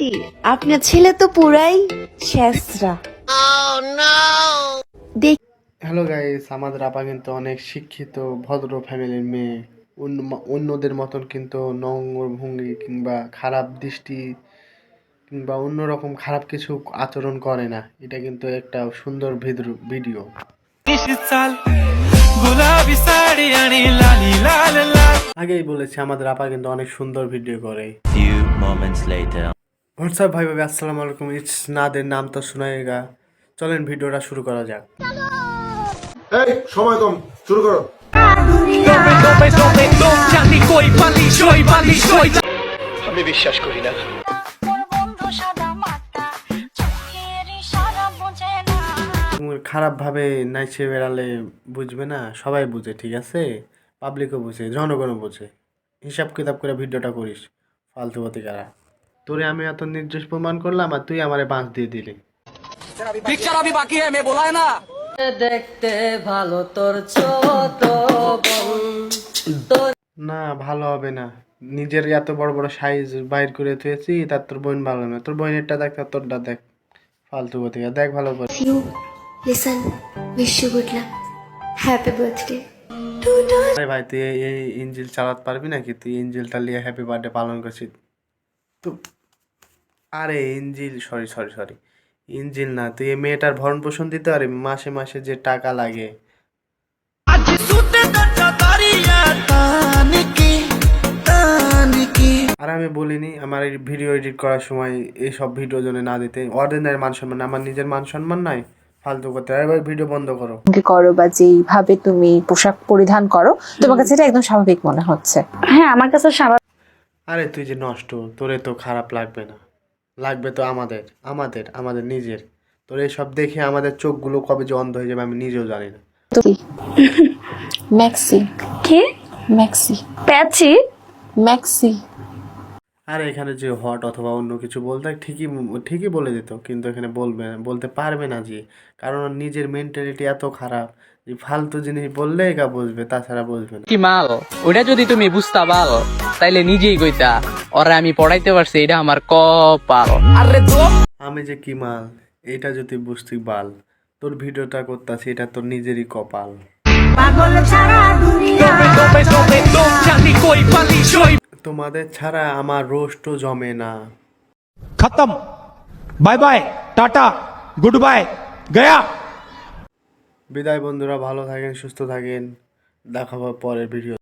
Aunty আপনার ছেলে তো পুরাই শেষরা। oh, হ্যালো গাইস আমাদের আপা কিন্তু অনেক শিক্ষিত ভদ্র ফ্যামিলির মেয়ে। অন্য অন্যদের মতন কিন্তু নোংর ভঙ্গি কিংবা খারাপ দৃষ্টি কিংবা অন্যরকম খারাপ কিছু আচরণ করে না। এটা কিন্তু একটা সুন্দর ভিডিও। আগেই বলেছি আমাদের আপা কিন্তু অনেক সুন্দর ভিডিও করে। হোয়াটসঅ্যাপ ভাই ভাবে? আসসালামু আলাইকুম। ইটস নাদের নাম তো শোনাই গা। চলেন ভিডিওটা শুরু করা যাক। এই সময় কম। শুরু করো। আমি বিশ্বাস করি না। খারাপভাবে নাইচে বেড়ালে বুঝবে না সবাই বুঝে ঠিক আছে? পাবলিকও বুঝে জনগণও বুঝে। হিসাব কিতাব করে ভিডিওটা করিস ফালতু কারা তোরে আমি এত নির্দেশ প্রমাণ করলাম আর তুই আমারে বাঁশ দিয়ে দিলি। পিকচার আমি বাকি হ্যাঁ মে বলা না। দেখতে ভালো তোর ছোট না ভালো হবে না। নিজের এত বড় বড় সাইজ বাইর করে তুয়েছি তার তোর বোন ভালো না। তোর বোনেরটা দেখ তার তোরটা দেখ। ফালতু বতিকা দেখ ভালো করে। You listen wish you good luck happy birthday আরে ভাই তুই এই- এই ইঞ্জিল চালাতে পারবি নাকি? তুই ইঞ্জিলটা নিয়ে হ্যাপি বার্থডে পালন করছিস। তো আরে ইঞ্জিল সরি সরি সরি ইঞ্জিল না তুই এই মেয়েটার ভরণ পোষণ দিতে পারে মাসে মাসে যে টাকা লাগে। আর আমি বলিনি আমার এই ভিডিও এডিট করার সময় এইসব ভিডিও জন্য না দিতে। অর্ডিনারি মান সম্মান আমার নিজের মান সম্মান নাই। ফালতু করতে এবার ভিডিও বন্ধ করো। করো বা যেইভাবে তুমি পোশাক পরিধান করো তোমার কাছে এটা একদম স্বাভাবিক মনে হচ্ছে। হ্যাঁ আমার কাছে স্বাভাবিক। আরে তুই যে নষ্ট তোরে তো খারাপ লাগবে না। লাগবে তো আমাদের আমাদের আমাদের নিজের। তোর এইসব দেখে আমাদের চোখগুলো কবে যে অন্ধ হয়ে যাবে আমি নিজেও জানি না। ম্যাক্সি। কি? ম্যাক্সি। প্যাচি? ম্যাক্সি। আর এখানে যে হট অথবা অন্য কিছু বলতে ঠিকই ঠিকই বলে দিত কিন্তু এখানে বলবে না বলতে পারবে না যে। কারণ নিজের মেন্টালিটি এত খারাপ যে ফালতু জিনিস বললে একা বুঝবে তাছাড়া বুঝবে না। কি মাল? ওটা যদি তুমি বুঝতা পারো তাইলে নিজেই কইতা ওরা আমি পড়াইতে পারছি এটা আমার কপাল। আরে আমি যে কি মাল? এটা যদি বুঝতি বাল তোর ভিডিওটা করতাছি এটা তোর নিজেরই কপাল। डोबे তোমাদের ছাড়া আমার রোস্টও জমে না। খতম। Bye bye tata good bye Gaya. বিদায় বন্ধুরা ভালো থাকেন সুস্থ থাকেন। দেখাবো পরের ভিডিও